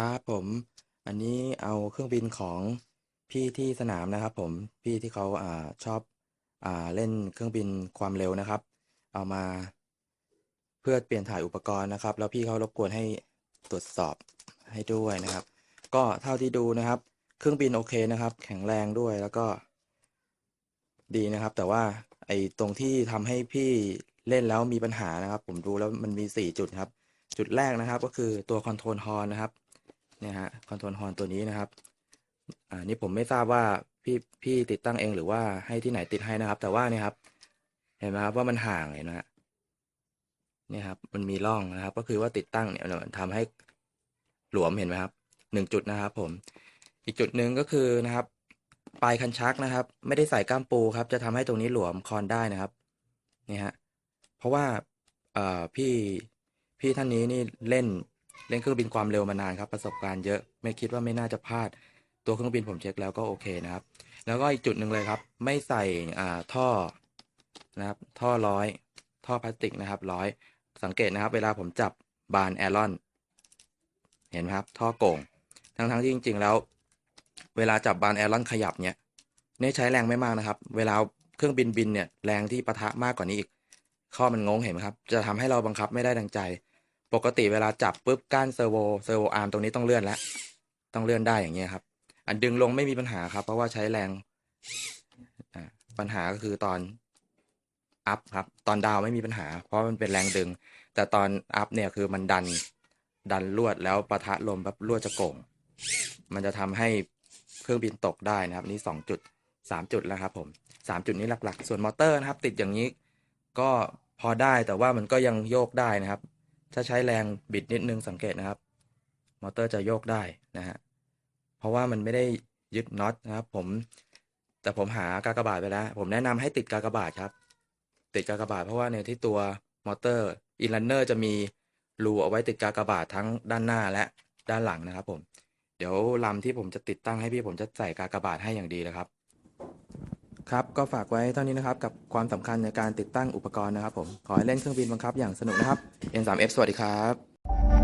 ครับผม อันนี้เอาเครื่องบินของพี่ที่สนามนะครับผม พี่ที่เขาอ่าชอบอ่าเล่นเครื่องบินความเร็วนะครับ เอามาเพื่อเปลี่ยนถ่ายอุปกรณ์นะครับ แล้วพี่เขารบกวนให้ตรวจสอบให้ด้วยนะครับ ก็เท่าที่ดูนะครับ เครื่องบินโอเคนะครับ แข็งแรงด้วยแล้วก็ ดีนะครับ แต่ว่าไอ้ตรงที่ทำให้พี่เล่นแล้วมีปัญหานะครับ ผมดูแล้วมันมีสี่จุดครับ จุดแรกนะครับ ก็คือตัวคอนโทรลฮอร์นะครับ เนี่ยฮะคอนโทรลฮอร์ตัวนี้นะครับอ่านี่ผมไม่ทราบว่าพี่พี่ติดตั้งเองหรือว่าให้ที่ไหนติดให้นะครับ แต่ว่านี่ครับ เห็นไหมครับว่ามันห่างเลยนะฮะเนี่ยครับ มันมีร่องนะครับ ก็คือว่าติดตั้งเนี่ยมันทำให้หลวมเห็นไหมครับหนึ่งจุดนะครับ ผม อีกจุดหนึ่งก็คือนะครับปลายคันชักนะครับ ไม่ได้ใส่ก้ามปูครับ จะทำให้ตรงนี้หลวมคอนได้นะครับนี่ฮะเพราะว่าเอ่อพี่พี่ท่านนี้นี่เล่น เล่นเครื่องบินความเร็วมานานครับประสบการณ์เยอะไม่คิดว่าไม่น่าจะพลาด ตัวเครื่องบินผมเช็คแล้วก็โอเคนะครับ แล้วก็อีกจุดหนึ่งเลยครับ ไม่ใส่อ่าท่อนะครับ ท่อร้อย ท่อพลาสติกนะครับร้อยสังเกตนะครับ เวลาผมจับบานแอรอนเห็นไหมครับ ท่อโก่งทั้งทั้งๆที่จริง ๆ แล้ว เวลาจับบานแอรอนขยับเนี่ยเนี่ยใช้แรงไม่มากนะครับ เวลาเครื่องบินบินเนี่ยแรงที่ปะทะมากกว่านี้อีกข้อมันงงเห็นไหมครับ จะทำให้เราบังคับไม่ได้ดังใจ ปกติเวลาจับปุ๊บก้านเซอร์โวเซอร์โวอาร์มตรงนี้ต้องเลื่อนแล้ว ต้องเลื่อนได้อย่างเงี้ยครับ อันดึงลงไม่มีปัญหาครับ เพราะว่าใช้แรงปัญหาก็คือตอนอัพครับ ตอนดาวไม่มีปัญหา เพราะมันเป็นแรงดึง แต่ตอนอัพเนี่ยคือมันดันดันลวดแล้วปะทะลมแบบลวดจะโก่ง มันจะทำให้เครื่องบินตกได้นะครับ นี่สองจุดสามจุดแล้วครับผมสามจุดนี้หลักๆ ส่วนมอเตอร์นะครับ ติดอย่างนี้ก็พอได้แต่ว่ามันก็ยังโยกได้นะครับ ถ้าใช้แรงบิดนิดนึงสังเกตนะครับ มอเตอร์จะโยกได้นะฮะเพราะว่ามันไม่ได้ยึดน็อตนะครับ ผมแต่ผมหากากบาทไปแล้ว ผมแนะนำให้ติดกากบาทครับ ติดกากบาทเพราะว่าในที่ตัวมอเตอร์อินลันเนอร์จะมีรูเอาไว้ติดกากบาททั้งด้านหน้าและด้านหลังนะครับ ผม เดี๋ยวลำที่ผมจะติดตั้งให้พี่ผมจะใส่กากบาทให้อย่างดีเลยครับ ครับก็ฝากไว้เท่านี้นะครับ กับความสำคัญในการติดตั้งอุปกรณ์นะครับผม ขอให้เล่นเครื่องบินบังคับอย่างสนุกนะครับ N3F สวัสดีครับ